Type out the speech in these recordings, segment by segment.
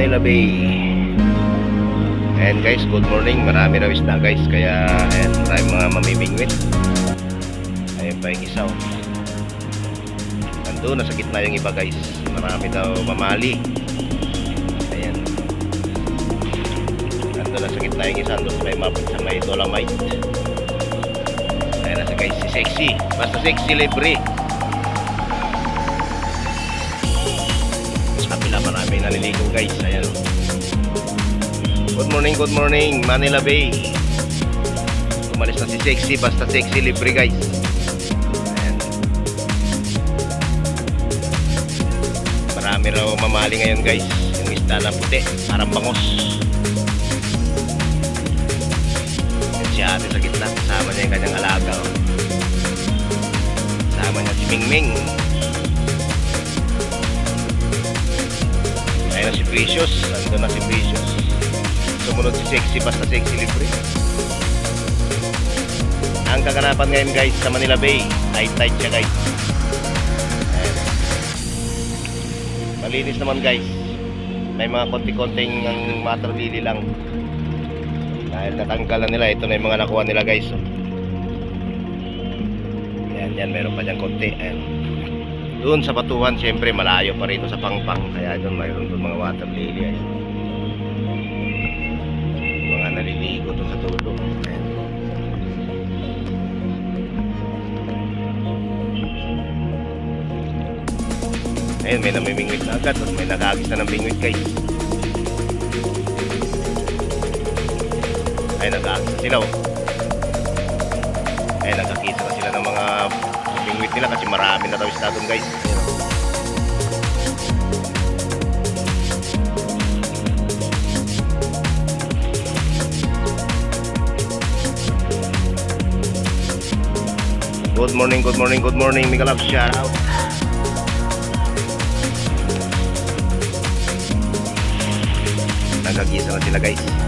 Manila Bay. And guys, good morning. Marami raw isda guys. Kaya, ayan, marami mga mamimingwit. Ayun pa yung isa. oh. Nandun, nasa gitna yung iba guys. Marami daw mamali. Ayan. Nandun, nasa gitna yung isa. Nandun may map, sa may dolomite. Ayan nasa guys, si Sexy. Basta Sexy Libre. Sa kapila marami naliligo guys. Ayan. Good morning, good morning, Manila Bay. Umalis na si Sexy, basta Sexy Libre guys. Ayan. Marami raw mamali ngayon guys. Yung isda na puti, parang bangos. Yan si ate sa gitna, kasama niya yung kanyang alaga. Oh. Kasama niya si Mingming. Ayun Precious, nandun na si Precious. Sumunod si Sexy, basta Sexy Libre. Ang kaganapan ngayon guys sa Manila Bay, high tide siya guys. Ayan. Malinis naman guys. May mga konti-konting ang lily lang. Dahil natanggal na nila, ito na yung mga nakuha nila guys. oh. Yan, yan, meron pa dyan konti. Ayan. Doon sa Batuhan, siyempre malayo pa rito sa Pangpang. Kaya doon mayroon doon mga water lily. Ayan. Mga naliligo doon sa tulo. Ayan. Ayun, may namimingwit na agad. May nakagis na ng bingwit guys. Ay, nag-aagis na sila oh. Ay, nagkakisa na sila ng mga bingwit nila kasi marami na isda doon guys. Good morning, good morning, good morning. Mika Love, shout out. Nagkakisa na sila guys.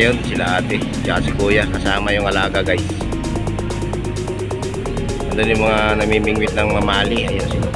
Ayun, sila ate, tsaka si kuya, kasama yung alaga guys. Andun yung mga namimingwit ng mamali, ayun sila.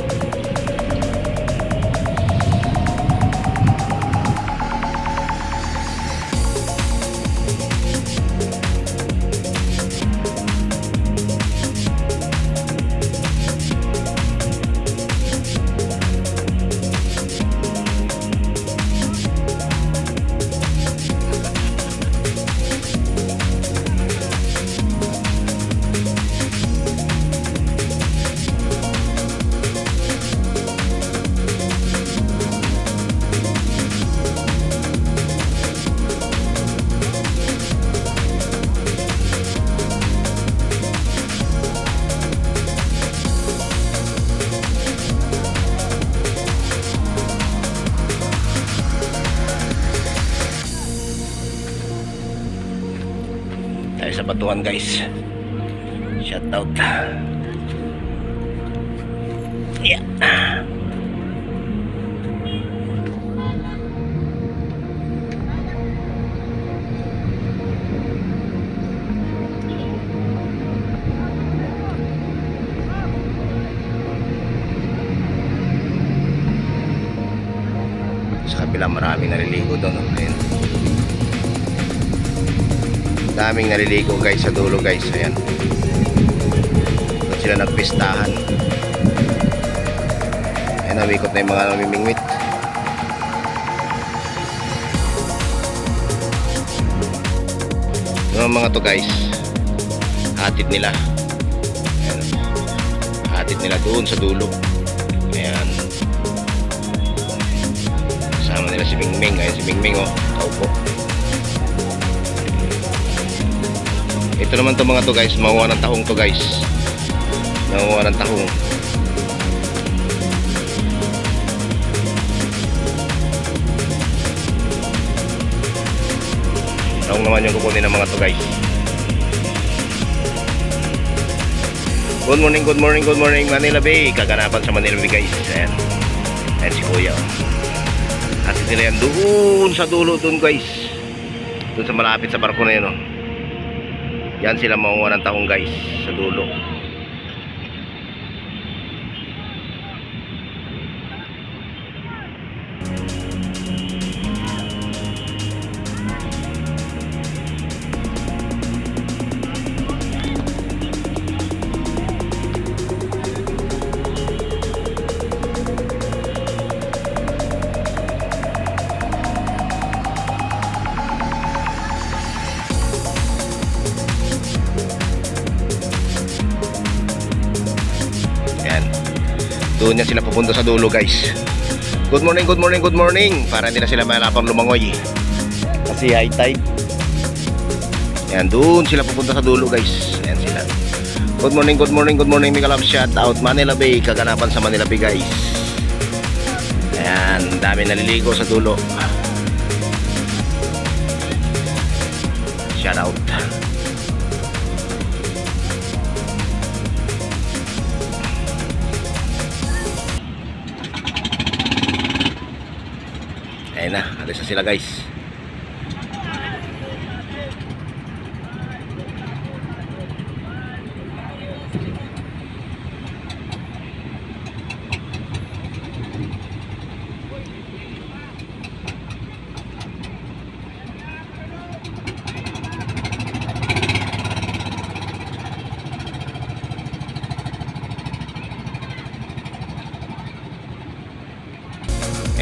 Batuhan guys. Shout out. Yeah. Daming naliligo guys sa dulo guys. Ayan. Doon sila nagpistahan. Ayan nawikot na yung mga namimingwit. Yung mga to guys. Hatid nila. Ayan. Hatid nila doon sa dulo. Ayan. Kasama nila si Mingming. Ayan si Mingming oh. Kaupo Ito naman to mga to guys, makuha ng tahong to guys. Makuha ng tahong. Tahong naman yung kukunin ng mga to guys. Good morning, good morning, good morning Manila Bay. Kaganapan sa Manila Bay guys. Ayan. Ayan si Kuya. At sila yan doon sa dulo doon guys. Doon sa malapit sa barko na yun oh. Yan sila makuha ng taong guys sa dulo. Doon niya sila pupunta sa dulo guys. Good morning, good morning, good morning. Para hindi na sila mahirapang lumangoy. Kasi high tide. Yan, doon sila pupunta sa dulo guys. Yan sila. Good morning, good morning, good morning. Mika Love shout out Manila Bay. Kaganapan sa Manila Bay guys. Ang dami naliligo sa dulo. Shout out. Ayun na, alis na sila guys.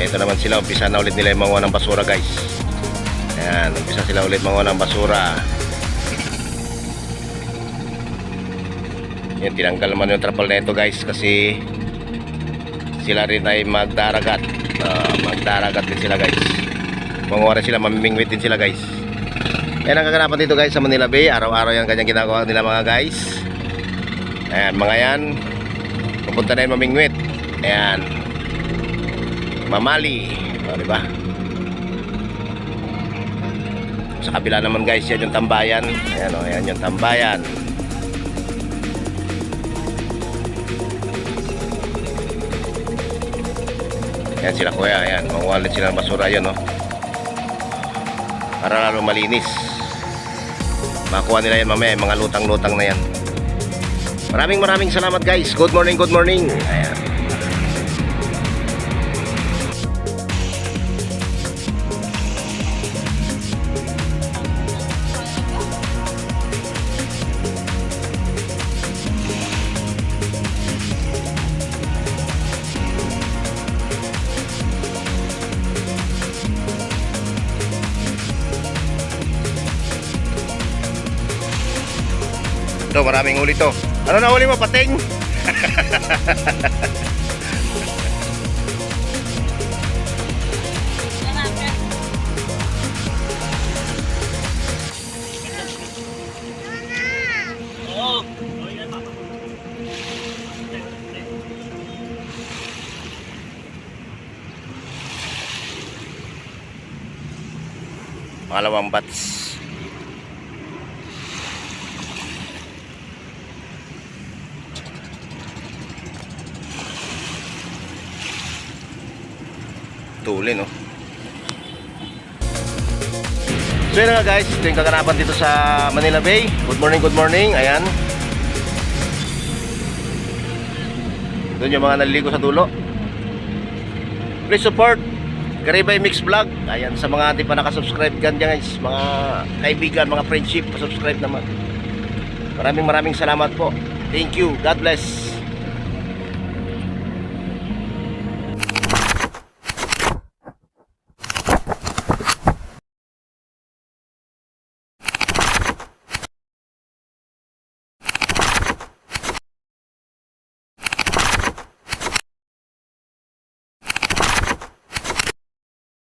Ito naman sila, umpisa na ulit nila yung manguha ng basura guys. Ayan, umpisa sila ulit manguha ng basura. Yan, tinanggal naman yung trapal na ito guys kasi sila rin ay magdaragat. Ah, magdaragat din sila guys. Manguha sila, mamimingwit din sila guys. Yan ang kaganapan dito guys sa Manila Bay. Araw-araw yan kanyang ginagawa nila mga guys. Ayan, mga yan. Pupunta na yun mamingwit. Ayan. Mamali. O, di ba? Sa kabila naman guys, yan yung tambayan. Ayan o, yan yung tambayan. Yan sila kuya, ayan. Manguwalit sila ng basura yan o. Para lalo malinis. Makuha nila yan mamaya, mga lutang-lutang na yan. Maraming maraming salamat guys. Good morning, good morning. Ayan. Ito, maraming huli to. Ano na huli mo, pating? Pangalawang bats. Tuli, no? So yun nga guys, ito yung kaganapan dito sa Manila Bay. Good morning, good morning. Ayan. Doon yung mga naliligo sa dulo. Please support Garibay Mix Vlog. Ayan, sa mga hindi pa nakasubscribe dyan guys, mga kaibigan, mga friendship, subscribe naman. Maraming maraming salamat po. Thank you. God bless.